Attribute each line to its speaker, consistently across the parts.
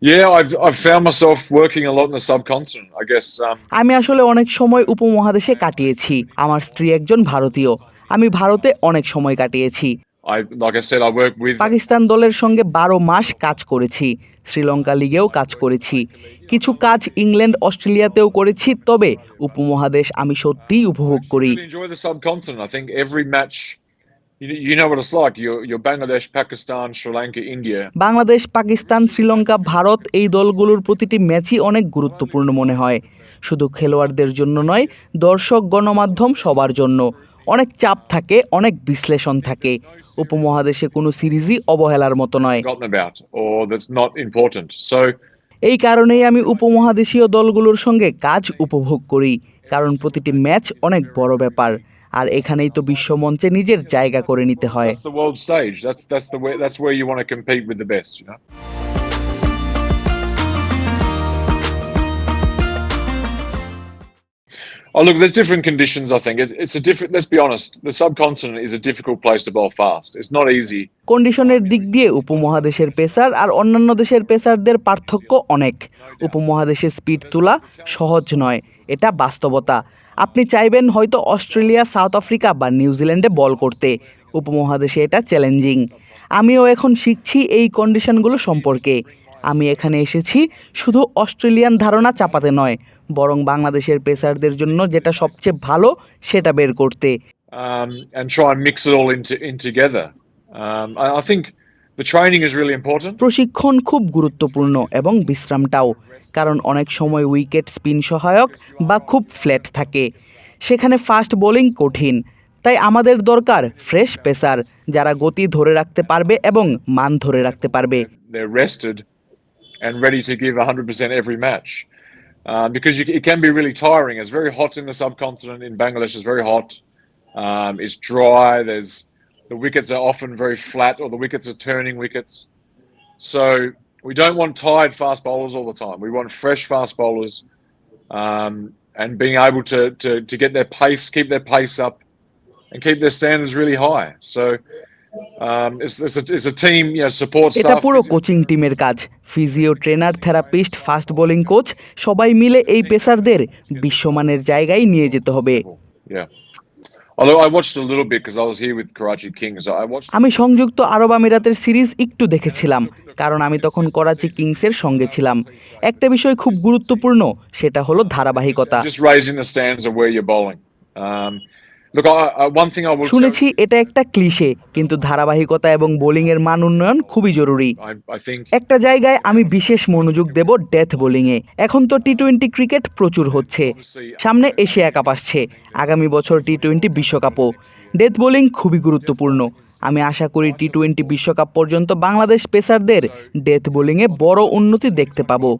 Speaker 1: Yeah, I've I've found myself working a lot in the subcontinent. I guess um,
Speaker 2: আমি আসলে অনেক সময় উপমহাদেশে কাটিয়েছি। আমার স্ত্রী একজন ভারতীয়। আমি ভারতে অনেক সময় কাটিয়েছি।
Speaker 1: I like I said, I work with
Speaker 2: Pakistan দলের সঙ্গে বারো মাস কাজ করেছি। শ্রীলঙ্কা লিগেও কাজ করেছি। কিছু কাজ ইংল্যান্ড অস্ট্রেলিয়াতেও করেছি তবে উপমহাদেশ আমি সত্যিই উপভোগ করি।
Speaker 1: Enjoy the subcontinent. I think every match, you, you know what it's like. You're, you're Bangladesh, Pakistan, Sri Lanka, India.
Speaker 2: Bangladesh Pakistan Sri Lanka Bharat এই দলগুলোর প্রতিটি ম্যাচই অনেক গুরুত্বপূর্ণ মনে হয়। শুধু খেলোয়াড়দের জন্য নয় দর্শক গণমাধ্যম সবার জন্য। অনেক চাপ থাকে অনেক বিশ্লেষণ থাকে। উপমহাদেশে কোনো সিরিজই অবহেলার মতো নয়। এই কারণেই আমি উপমহাদেশীয় দলগুলোর সঙ্গে কাজ উপভোগ করি কারণ প্রতিটি ম্যাচ অনেক বড় ব্যাপার। আর এখানেই তো বিশ্বমঞ্চে নিজের জায়গা করে নিতে হয়.
Speaker 1: Oh look, there's different conditions. I think it's, it's a different. Let's be honest. The subcontinent is a difficult place to bowl fast. It's not easy.
Speaker 2: কন্ডিশনের দিক দিয়ে উপমহাদেশের পেসার আর অন্যান্য দেশের পেসারদের পার্থক্য অনেক উপমহাদেশে স্পিড তোলা সহজ নয় এটা বাস্তবতা। আপনি চাইবেন হয়তো অস্ট্রেলিয়া সাউথ আফ্রিকা বা নিউজিল্যান্ডে বল করতে। উপমহাদেশে এটা চ্যালেঞ্জিং। আমিও এখন শিখছি এই কন্ডিশনগুলো সম্পর্কে। আমি এখানে এসেছি শুধু অস্ট্রেলিয়ান ধারণা চাপাতে নয় বরং বাংলাদেশের পেসারদের জন্য যেটা সবচেয়ে ভালো সেটা বের করতে।
Speaker 1: Um, and try and mix it all into in together. Um, I, I think
Speaker 2: প্রশিক্ষণ খুব গুরুত্বপূর্ণ এবং বিশ্রামটাও কারণ অনেক সময় উইকেট স্পিন সহায়ক বা খুব ফ্ল্যাট থাকে সেখানে ফাস্ট বোলিং কঠিন তাই আমাদের দরকার ফ্রেশ পেসার যারা গতি ধরে রাখতে পারবে এবং মান ধরে রাখতে পারবে
Speaker 1: Um, because you, it can be really tiring. It's very hot in the subcontinent. In Bangladesh, it's very hot. Um, it's dry. There's the wickets are often very flat, or the wickets are turning wickets. So we don't want tired fast bowlers all the time. We want fresh fast bowlers, um, and being able to, to to get their pace, keep their pace up, and keep their standards really high. So um, it's, it's, a, it's a team, you know, support
Speaker 2: এটা. পুরো coaching টিমের কাজ physio trainer therapist fast bowling coach সবাই মিলে এই পেসারদের বিশ্বমানের জায়গায় নিয়ে যেতে হবে আমি সংযুক্ত আরব আমিরাতের সিরিজ একটু দেখেছিলাম কারণ আমি তখন করাচি কিংসের সঙ্গে ছিলাম। একটা বিষয় খুব গুরুত্বপূর্ণ সেটা হলো ধারাবাহিকতা।
Speaker 1: I will
Speaker 2: শুনেছি এটা একটা ক্লিশে কিন্তু ধারাবাহিকতা এবং বোলিং এর মান উন্নয়ন খুবই জরুরি। একটা জায়গায় আমি বিশেষ মনোযোগ দেব ডেথ বোলিংয়ে এখন তো টি টোয়েন্টি ক্রিকেট প্রচুর হচ্ছে। সামনে এশিয়া কাপ আসছে। আগামী বছর টি টোয়েন্টি বিশ্বকাপও। ডেথ বোলিং খুবই গুরুত্বপূর্ণ। আমি আশা করি টি টোয়েন্টি বিশ্বকাপ পর্যন্ত বাংলাদেশ পেসারদের ডেথ বোলিংয়ে বড় উন্নতি দেখতে পাবো।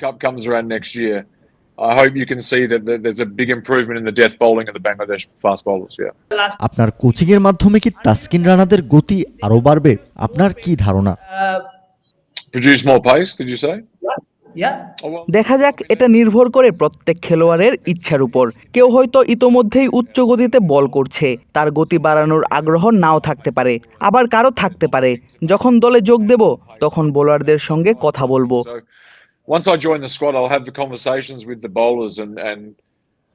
Speaker 3: আপনার কোচিং এর মাধ্যমে কি তাসকিন রানাদের গতি আরও বাড়বে? আপনার কি ধারণা?
Speaker 2: দেখা যাক এটা নির্ভর করে প্রত্যেক খেলোয়াড়ের ইচ্ছার উপর। কেউ হয়তো ইতোমধ্যেই উচ্চ গতিতে বল করছে। তার গতি বাড়ানোর আগ্রহ নাও থাকতে পারে। আবার কারও থাকতে পারে। যখন দলে যোগ দেব তখন বোলারদের সঙ্গে কথা বলব।
Speaker 1: Once I join the squad, I'll have the conversations with the bowlers and and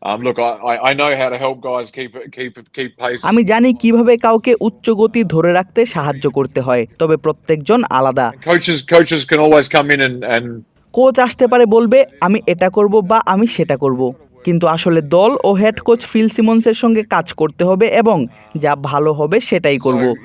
Speaker 1: um, look, I, I- know how to help guys keep keep keep pace.
Speaker 2: আমি জানি কীভাবে কাউকে উচ্চ গতি ধরে রাখতে সাহায্য করতে হয় তবে প্রত্যেকজন আলাদা
Speaker 1: coaches coaches can always come in and and
Speaker 2: coach আসতে পারে বলবে আমি এটা করব বা আমি সেটা করব কিন্তু আসলে দল ও হেড কোচ ফিল সিমন্সের সঙ্গে কাজ করতে হবে এবং যা ভালো হবে সেটাই করব.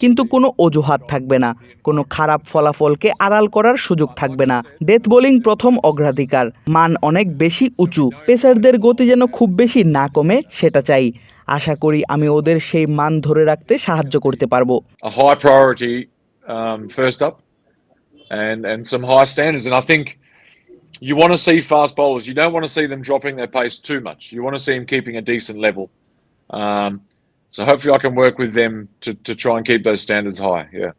Speaker 2: কিন্তু কোনো অজুহাত থাকবে না। কোনো খারাপ ফলাফলকে আড়াল করার সুযোগ থাকবে না। ডেথ বোলিং প্রথম অগ্রাধিকার। মান অনেক বেশি উঁচু। পেসারদের গতি যেন খুব বেশি না কমে সেটা চাই। আশা করি আমি ওদের সেই মান ধরে রাখতে সাহায্য করতে পারব।
Speaker 1: Um, and and some high standards. And I think you want to see fast bowlers. You don't want to see them dropping their pace too much. You want to see them keeping a decent level. Um, so hopefully I can work with them to, to try and keep those standards high. Yeah.